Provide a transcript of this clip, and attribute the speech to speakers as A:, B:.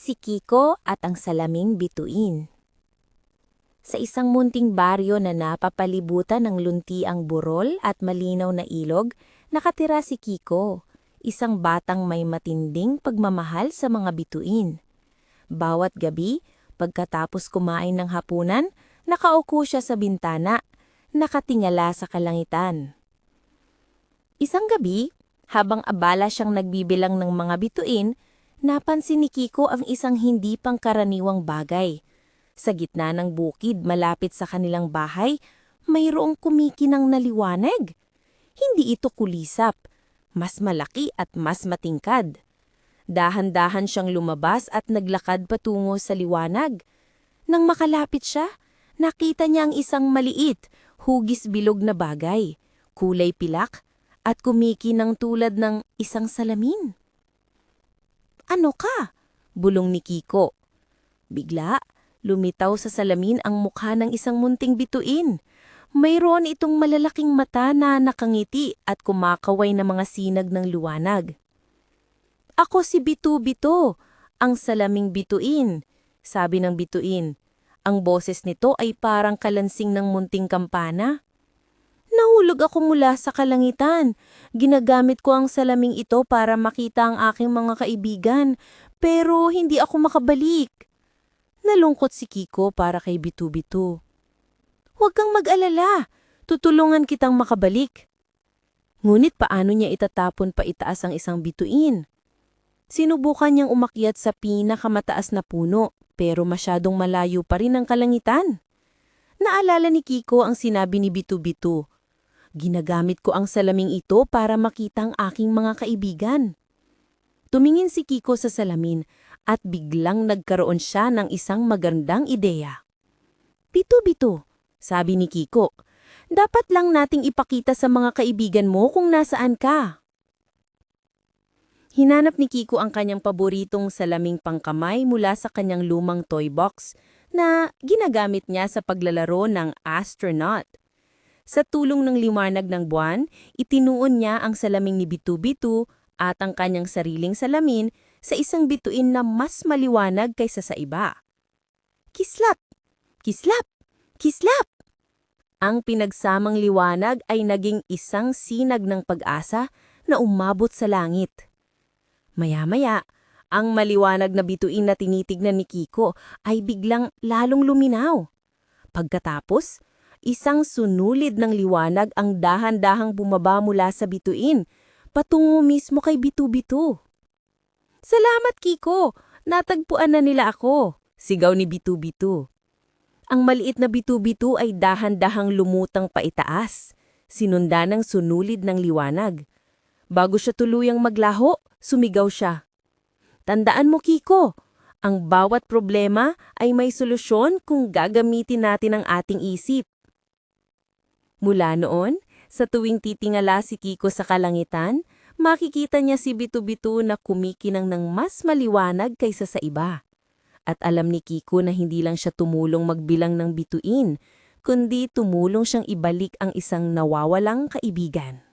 A: Si Kiko at ang salaming bituin. Sa isang munting baryo na napapalibutan ng luntiang burol at malinaw na ilog, nakatira si Kiko, isang batang may matinding pagmamahal sa mga bituin. Bawat gabi, pagkatapos kumain ng hapunan, nakauko siya sa bintana, nakatingala sa kalangitan. Isang gabi, habang abala siyang nagbibilang ng mga bituin, napansin ni Kiko ang isang hindi pangkaraniwang bagay. Sa gitna ng bukid malapit sa kanilang bahay, mayroong kumikinang na liwanag. Hindi ito kulisap, mas malaki at mas matingkad. Dahan-dahan siyang lumabas at naglakad patungo sa liwanag. Nang makalapit siya, nakita niya ang isang maliit, hugis bilog na bagay, kulay pilak at kumikinang tulad ng isang salamin. Ano ka? Bulong ni Kiko. Bigla, lumitaw sa salamin ang mukha ng isang munting bituin. Mayroon itong malalaking mata na nakangiti at kumakaway na mga sinag ng liwanag. Ako si Bitu-Bito, ang salaming bituin, sabi ng bituin. Ang boses nito ay parang kalansing ng munting kampana. Nahulog ako mula sa kalangitan. Ginagamit ko ang salaming ito para makita ang aking mga kaibigan, pero hindi ako makabalik. Nalungkot si Kiko para kay Bitu-Bitu. Huwag kang mag-alala, tutulungan kitang makabalik. Ngunit paano niya itatapon pa itaas ang isang bituin? Sinubukan niyang umakyat sa pinakamataas na puno, pero masyadong malayo pa rin ang kalangitan. Naalala ni Kiko ang sinabi ni Bitu-Bitu. Ginagamit ko ang salaming ito para makita ang aking mga kaibigan. Tumingin si Kiko sa salamin at biglang nagkaroon siya ng isang magandang ideya. Bitu-Bitu, sabi ni Kiko, dapat lang nating ipakita sa mga kaibigan mo kung nasaan ka. Hinanap ni Kiko ang kanyang paboritong salaming pangkamay mula sa kanyang lumang toy box na ginagamit niya sa paglalaro ng astronaut. Sa tulong ng liwanag ng buwan, itinuon niya ang salaming ni Bitu-Bitu at ang kanyang sariling salamin sa isang bituin na mas maliwanag kaysa sa iba. Kislap! Kislap! Kislap! Ang pinagsamang liwanag ay naging isang sinag ng pag-asa na umabot sa langit. Maya-maya, ang maliwanag na bituin na tinitignan ni Kiko ay biglang lalong luminaw. Pagkatapos, isang sunulid ng liwanag ang dahan-dahang bumaba mula sa bituin, patungo mismo kay Bitu-Bitu. Salamat, Kiko! Natagpuan na nila ako, sigaw ni Bitu-Bitu. Ang maliit na Bitu-Bitu ay dahan-dahang lumutang paitaas, sinunda ng sunulid ng liwanag. Bago siya tuluyang maglaho, sumigaw siya. Tandaan mo, Kiko, ang bawat problema ay may solusyon kung gagamitin natin ang ating isip. Mula noon, sa tuwing titingala si Kiko sa kalangitan, makikita niya si Bitu-Bitu na kumikinang ng mas maliwanag kaysa sa iba. At alam ni Kiko na hindi lang siya tumulong magbilang ng bituin, kundi tumulong siyang ibalik ang isang nawawalang kaibigan.